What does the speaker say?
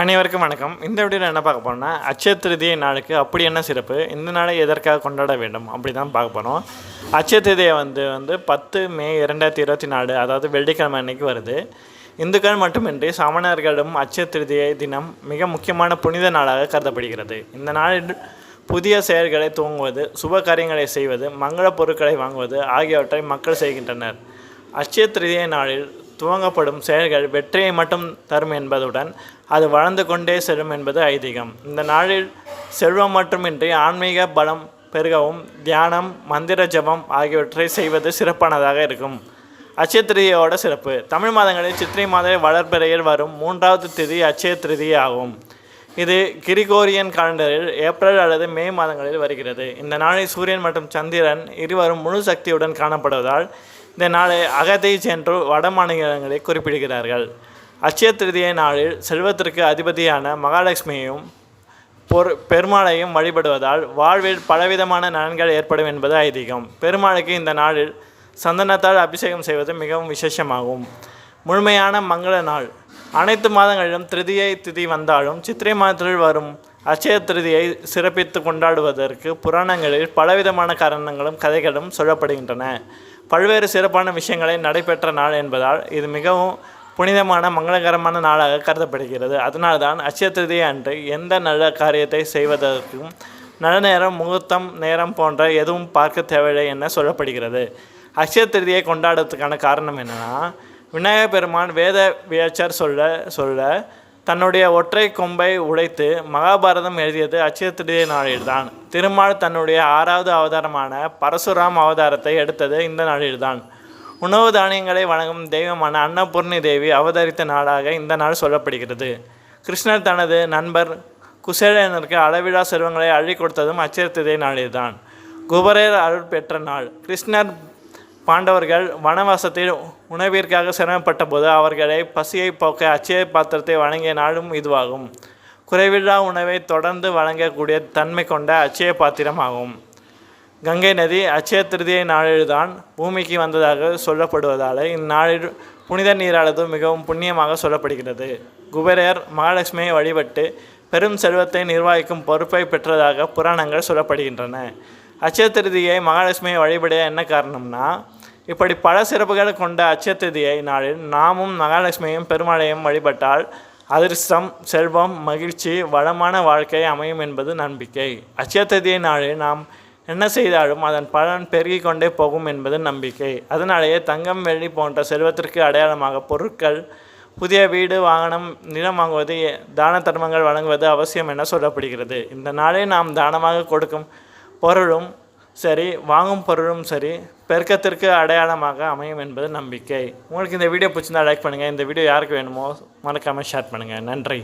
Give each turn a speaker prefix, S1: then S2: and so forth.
S1: அனைவருக்கும் வணக்கம். இந்த வீடியோவில் என்ன பார்க்க போறோம்னா அட்சய திருதியை நாளுக்கு அப்படி என்ன சிறப்பு? இந்த நாளை எதற்காக கொண்டாட வேண்டும்? அப்படி தான் பார்க்க போகிறோம் அட்சய திருதியை வந்து வந்து பத்து மே இரண்டாயிரத்தி இருபத்தி நாலு அதாவது வெள்ளிக்கிழமை அன்னைக்கு வருது. இந்துக்கள் மட்டுமின்றி சமணர்களும் அட்சய திருதியை தினம் மிக முக்கியமான புனித நாளாக கருதப்படுகிறது. இந்த நாளில் புதிய செயல்களை துவங்குவது சுப காரியங்களை செய்வது மங்கள பொருட்களை வாங்குவது ஆகியவற்றை மக்கள் செய்கின்றனர். அட்சய திருதியை நாளில் துவங்கப்படும் செயல்கள் வெற்றியை மட்டும் தரும் என்பதுடன் அது வளர்ந்து கொண்டே செல்லும் என்பது ஐதீகம். இந்த நாளில் செல்வம் மட்டுமின்றி ஆன்மீக பலம் பெருகவும் தியானம் மந்திர ஜபம் ஆகியவற்றை செய்வது சிறப்பானதாக இருக்கும். அட்சய திருதியோட சிறப்பு. தமிழ் மாதங்களில் சித்திரை மாத வளர்பிறையில் வரும் மூன்றாவது திதி அட்சய திருதி ஆகும் இது கிரிகோரியன் காலண்டரில் ஏப்ரல் அல்லது மே மாதங்களில் வருகிறது. இந்த நாளில் சூரியன் மற்றும் சந்திரன் இருவரும் முழு சக்தியுடன் காணப்படுவதால் இந்த நாளை அகத்தை சென்று வட மாநிலங்களை குறிப்பிடுகிறார்கள். அட்சய திருதியை நாளில் செல்வத்திற்கு அதிபதியான மகாலட்சுமியையும் பொரு பெருமாளையும் வழிபடுவதால் வாழ்வில் பலவிதமான நலன்கள் ஏற்படும் என்பது ஐதீகம். பெருமாளுக்கு இந்த நாளில் சந்தனத்தால் அபிஷேகம் செய்வது மிகவும் விசேஷமாகும். முழுமையான மங்கள நாள். அனைத்து மாதங்களிலும் திருதியை திதி வந்தாலும் சித்திரை மாதத்தில் வரும் அட்சய திருதியை சிறப்பித்து கொண்டாடுவதற்கு புராணங்களில் பலவிதமான காரணங்களும் கதைகளும் சொல்லப்படுகின்றன. பல்வேறு சிறப்பான விஷயங்களை நடைபெற்ற நாள் என்பதால் இது மிகவும் புனிதமான மங்களகரமான நாளாக கருதப்படுகிறது. அதனால்தான் அட்சய திருதியை அன்று எந்த நல்ல காரியத்தை செய்வதற்கும் நல்ல நேரம் முகூர்த்தம் நேரம் போன்ற எதுவும் பார்க்க தேவையில்லை என சொல்லப்படுகிறது. அட்சய திருதியை கொண்டாடுறதுக்கான காரணம் என்னென்னா விநாயகர் பெருமான் வேத வியாச்சர் சொல்ல சொல்ல தன்னுடைய ஒற்றை கொம்பை உடைத்து மகாபாரதம் எழுதியது அட்சய திருதிய நாளில்தான். திருமால் தன்னுடைய ஆறாவது அவதாரமான பரசுராம் அவதாரத்தை எடுத்தது இந்த நாளில்தான். உணவு தானியங்களை வழங்கும் தெய்வமான அன்னபூர்ணி தேவி அவதரித்த நாளாக இந்த நாள் சொல்லப்படுகிறது. கிருஷ்ணர் தனது நண்பர் குசேலனருக்கு அளவிழா செல்வங்களை அள்ளி கொடுத்ததும் அட்சய நாளில்தான். குபரேர் அருள் பெற்ற நாள். கிருஷ்ணர் பாண்டவர்கள் வனவாசத்தில் உணவிற்காக சிரமப்பட்ட போது அவர்களை பசியை போக்க அச்சய பாத்திரத்தை வழங்கிய நாளும் இதுவாகும். குறைவில்லா உணவை தொடர்ந்து வழங்கக்கூடிய தன்மை கொண்ட அச்சய பாத்திரமாகும் கங்கை நதி அச்சய திருதியை நாளில்தான் பூமிக்கு வந்ததாக சொல்லப்படுவதால் இந்நாளில் புனித நீரானது மிகவும் புண்ணியமாக சொல்லப்படுகிறது. குபேரர் மகாலட்சுமியை வழிபட்டு பெரும் செல்வத்தை நிர்வகிக்கும் பொறுப்பை பெற்றதாக புராணங்கள் சொல்லப்படுகின்றன. அச்சய திருதியை மகாலட்சுமியை வழிபட என்ன காரணம்னா இப்படி பல சிறப்புகள் கொண்ட அச்சய திருதியை நாளில் நாமும் மகாலட்சுமியும் பெருமாளையும் வழிபட்டால் அதிர்ஷ்டம் செல்வம் மகிழ்ச்சி வளமான வாழ்க்கை அமையும் என்பது நம்பிக்கை. அச்சத்ததியை நாளில் நாம் என்ன செய்தாலும் அதன் பலன் பெருகிக் கொண்டே போகும் என்பது நம்பிக்கை. அதனாலேயே தங்கம் வெள்ளி போன்ற செல்வத்திற்கு அடையாளமாக பொருட்கள் புதிய வீடு வாகனம் நிலம் வாங்குவது தான தர்மங்கள் வழங்குவது அவசியம் என சொல்லப்படுகிறது. இந்த நாளை நாம் தானமாக கொடுக்கும் பொருளும் சரி வாங்கும் பொருளும் சரி பெருக்கத்திற்கு அடையாளமாக அமையும் என்பது நம்பிக்கை. உங்களுக்கு இந்த வீடியோ பிடிச்சிருந்தா லைக் பண்ணுங்கள் இந்த வீடியோ யாருக்கு வேணுமோ மறக்காமல் ஷேர் பண்ணுங்கள் நன்றி.